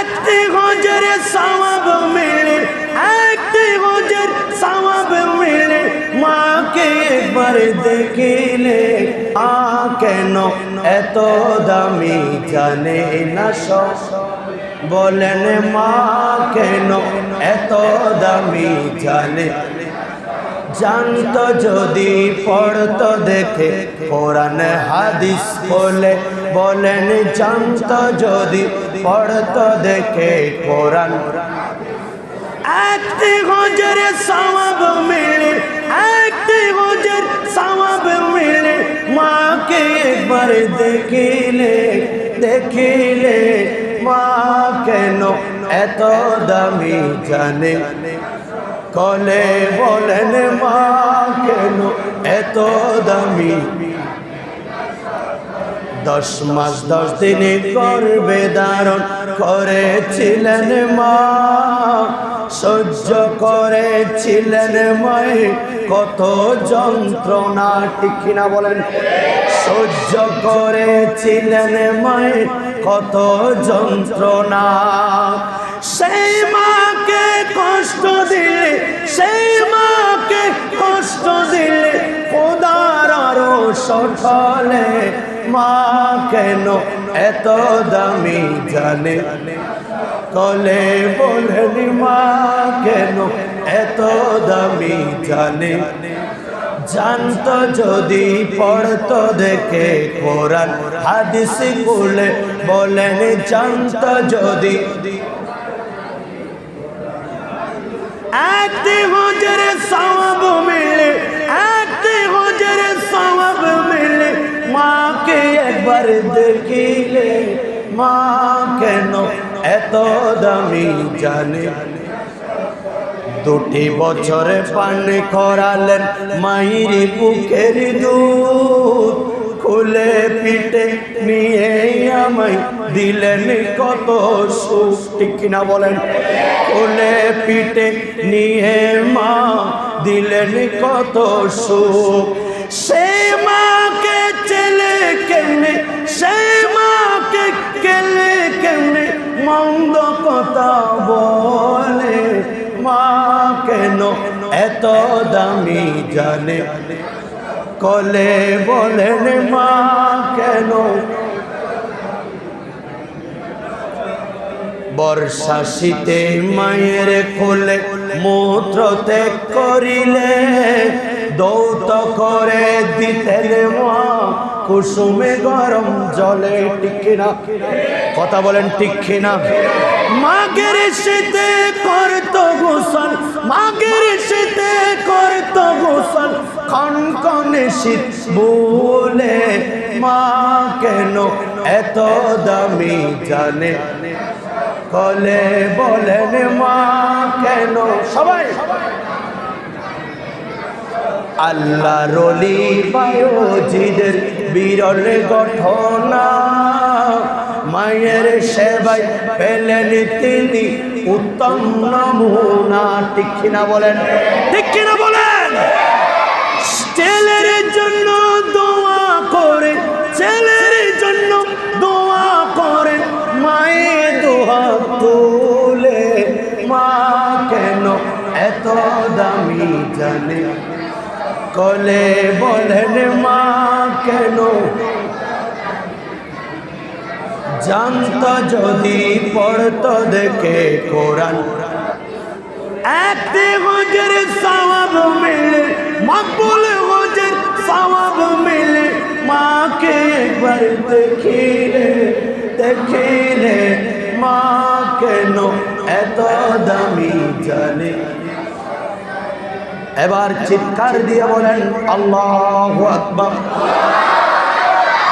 একটি হজের সওয়াব মিলে, একটি হজের সওয়াব মিলে, মাকে একবার দেখিলে, আ কেন এত দামি জানে না সব? বলেন, মা কেন এত দামি জানে? জানত যদি পড়তো দেখে, কোরআন হাদিস বলে বলেন, জানত যদি পড়তো দেখে কোরআন। একটি হজের সওয়াব মিলে, একটি হজের সওয়াব মিলে, মাকে একবার দেখিলে দেখিলে মা কেন এত দামি জানে? কলে বলেন মা কেন এত দামি? দশ মাস, দশ দিনে করবে দারণ করেছিলেন মা। সহ্য করেছিলেন মায়ে কত যন্ত্রণা, ঠিক না বলেন? সহ্য করেছিলেন মায়ে কত যন্ত্রণা। সেই মাকে কষ্ট দিলে, সেই মাকে কষ্ট দিলে, খোদার আরও সঠলে মা কেন এত দামি জানে? কলে বলেন, মা কেন এত দামি জানে? জানত যদি পড়তো দেখে কোরআন, হাদিস বলে বলেন, জানত যদি। একটি হজরে সওয়াব একবার দেখিলে মা কেন এত দামি জানে? দুটি বছরে পানি করালেন মাইরি বুকের দুধ, খুলে পিঠে নিয়ে আমায় দিলেন কত সুখ। ঠিক কিনা বলেন? খুলে পিঠে নিয়ে মা দিলেন কত সুখ। সে কেমনে সে মাকে কেলে কেমনে মন্দ কথা বলে। মা কেন এত দামি জানে? কলে বলেন, মা কেন? বর্ষা শীতে মায়ের কোলে মূত্র ত্যাগ করিলে, দৌত করে দিতেন মা কুসুমে গরম জলে টিকিনা কথা বলেন টিকিনা মাগের শীতে করত গোসল, মাগের শীতে করত গোসল। কন কনে শীত বলে মা কেন এত দামি জানে? কলে বলেন মা কেন? সবাই। আল্লাহ রলি বায়োজিদের বিরল ঘটনা। মায়ের সেবায় পেলেন তিনি উত্তম নমুনা। ঠিক কিনা বলেন? ঠিক কিনা বলেন? ছেলের জন্য দোয়া করে, ছেলের জন্য দোয়া করে, মায়ের দোয়া তোলে। মা কেন এত দামি জানে? কলে বলেন মা, কেন? জানত যদি পড়তো দেখে কোরআন। একটি হজের সওয়াব মিলে, মকবুল হজের সওয়াব মিলে, মাকে একবার দেখিলে দেখিলে মা কেন এত দামি জানে? এবার চিৎকার দিয়ে বলেন, আল্লাহ আকবর।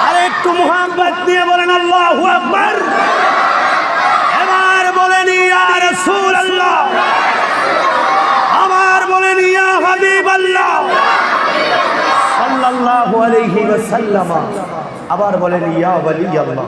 আর একটু মোহাম্মত দিয়ে বলেন, আল্লাহ আকবর। এবার বলেন, ইয়া আল্লাহ আমার বলেন আবার বলেন, ইয়া ওয়ালি আল্লাহ